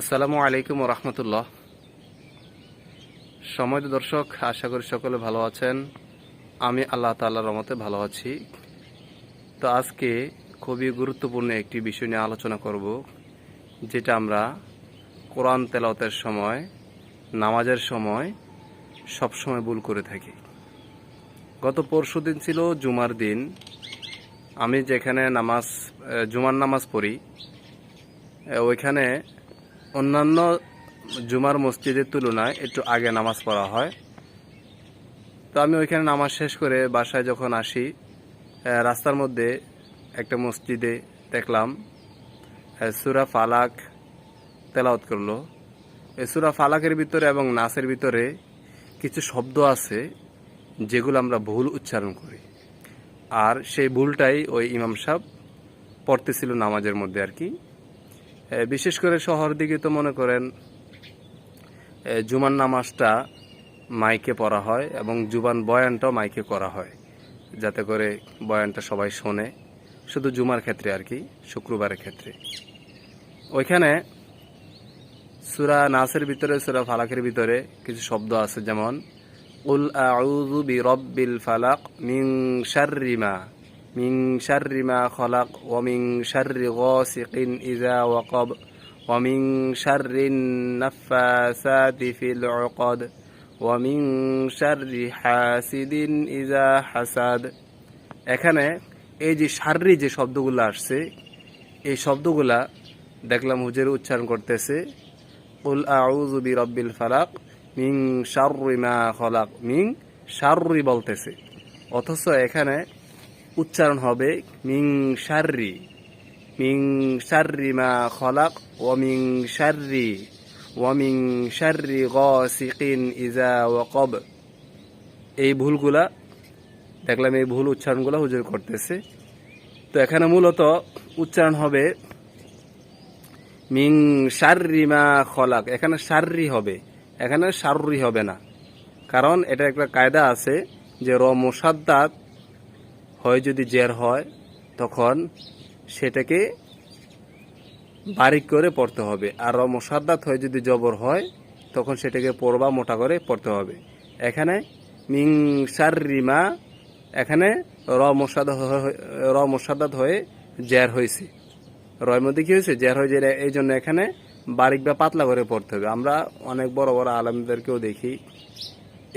আসসালামু আলাইকুম রহমতুল্লাহ। সময় দর্শক, আশা করি সকলে ভালো আছেন। আমি আল্লাহ তাল্লাহর রহমতে ভালো আছি। তো আজকে খুবই গুরুত্বপূর্ণ একটি বিষয় নিয়ে আলোচনা করব, যেটা আমরা কোরআন তেলাওতের সময়, নামাজের সময় সব সময় ভুল করে থাকি। গত পরশু দিন ছিল জুমার দিন। আমি যেখানে নামাজ জুমার নামাজ পড়ি ওইখানে অন্যান্য জুমার মসজিদের তুলনায় একটু আগে নামাজ পড়া হয়। তো আমি ওইখানে নামাজ শেষ করে বাসায় যখন আসি রাস্তার মধ্যে একটা মসজিদে দেখলাম সুরা ফালাক তেলাওত করল। এই সুরা ফালাকের ভিতরে এবং নাচের ভিতরে কিছু শব্দ আছে যেগুলো আমরা ভুল উচ্চারণ করি। আর সেই ভুলটাই ওই ইমাম সাহেব পড়তেছিল নামাজের মধ্যে আর কি। বিশেষ করে শহর দিকে তো মনে করেন এ, জুমার নামাজটা মাইকে পড়া হয় এবং জুবান বয়ানটাও মাইকে করা হয় যাতে করে বয়ানটা সবাই শোনে। শুধু জুমার ক্ষেত্রে আর কি শুক্রবারের ক্ষেত্রে। ওইখানে সুরা নাসের ভিতরে সুরা ফালাকের ভিতরে কিছু শব্দ আছে যেমন উল আউযু বিরব্বিল ফালাক মিন শাররি মা খলাক, ওয়া মিন শাররি গাসিকিন ইযা ওয়াকাব, ওয়া মিন শাররিন নাফাসাতি ফিল উকাদ, ওয়া মিন শাররি হাসিদিন ইযা হাসাদ। এখানে এই যে শাররি যে শব্দগুলো আসছে, এই শব্দগুলা দেখলাম হুজুর উচ্চারণ করতেছে, কুল আউযু বিরব্বিল ফালাক মিং শাররি মা খলাক। মিং শাররি বলতেছে। অথচ এখানে উচ্চারণ হবে মিং শাররি। মিং শাররি মা খলাক ও মিং শাররি। ও মিং শাররি গাসিকিন ইজা ওয়াকাব। এই ভুলগুলা, দেখলাম এই ভুল উচ্চারণগুলো হুজুর করতেছে। তো এখানে মূলত উচ্চারণ হবে মিং শাররি মা খলাক। এখানে শাররি হবে, এখানে শাররি হবে না। কারণ এটা একটা কায়দা আছে যে র মোসাদ্দাত হয় যদি জের হয়, তখন সেটাকে বারিক করে পড়তে হবে। আর র মোসাদ্দাত হয়ে যদি জবর হয়, তখন সেটাকে পড়বা মোটা করে পড়তে হবে। এখানে মিংসার রিমা এখানে র মোসাদ র হয়ে জের হয়েছে। রয়ের মধ্যে কি হয়েছে? জের হয়ে যায় এই জন্য এখানে বারিক বা পাতলা করে পড়তে হবে। আমরা অনেক বড় বড় আলমদেরকেও দেখি,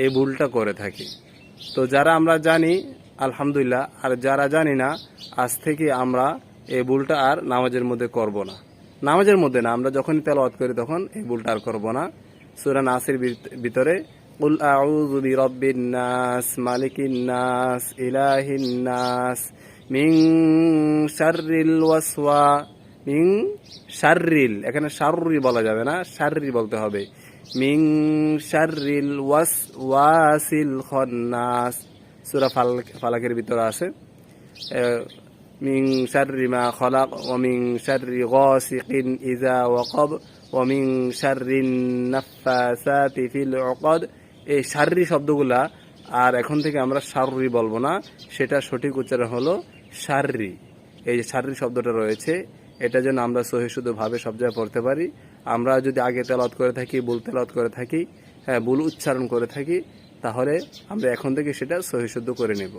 এই ভুলটা করে থাকি। তো যারা আমরা জানি আলহামদুলিল্লাহ, আর যারা জানি না, আজ থেকে আমরা এই ভুলটা আর নামাজের মধ্যে করব না। নামাজের মধ্যে না, আমরা যখনই তেলাওয়াত করি তখন এই ভুলটা আর করব না। সূরা নাসের ভিত- ভিতরে আউযু বিরাব্বিন নাস, মালিকিন নাস, ইলাহিন নাস, মিন শাররিল ওয়াসওয়া মিং শাররিল, এখানে শাররি বলা যাবে না, শাররি বলতে হবে। মিং শাররিল ওয়াস ওয়াসিল খন্নাস সূরা ফাল, ফালাকের ভিতরে আছে। মিং শাররি মা খলাক, ও মিং শাররি গাসিকিন ইযা ওয়াকাব, ও মিং শাররিন নাফাসাতি ফিল উকাদ এই শাররি শব্দগুলা আর এখন থেকে আমরা শাররি বলব না, সেটা সঠিক উচ্চারণ হলো শাররি। এই যে শারীরিক শব্দটা রয়েছে, এটা যেন আমরা সহি শুদ্ধভাবে সব জায়গায় পড়তে পারি। আমরা যদি আগে তেলত করে থাকি, ভুল তেলত করে থাকি হ্যাঁ ভুল উচ্চারণ করে থাকি তাহলে আমরা এখন থেকে সেটা সহিষুদ্ধ করে নেব।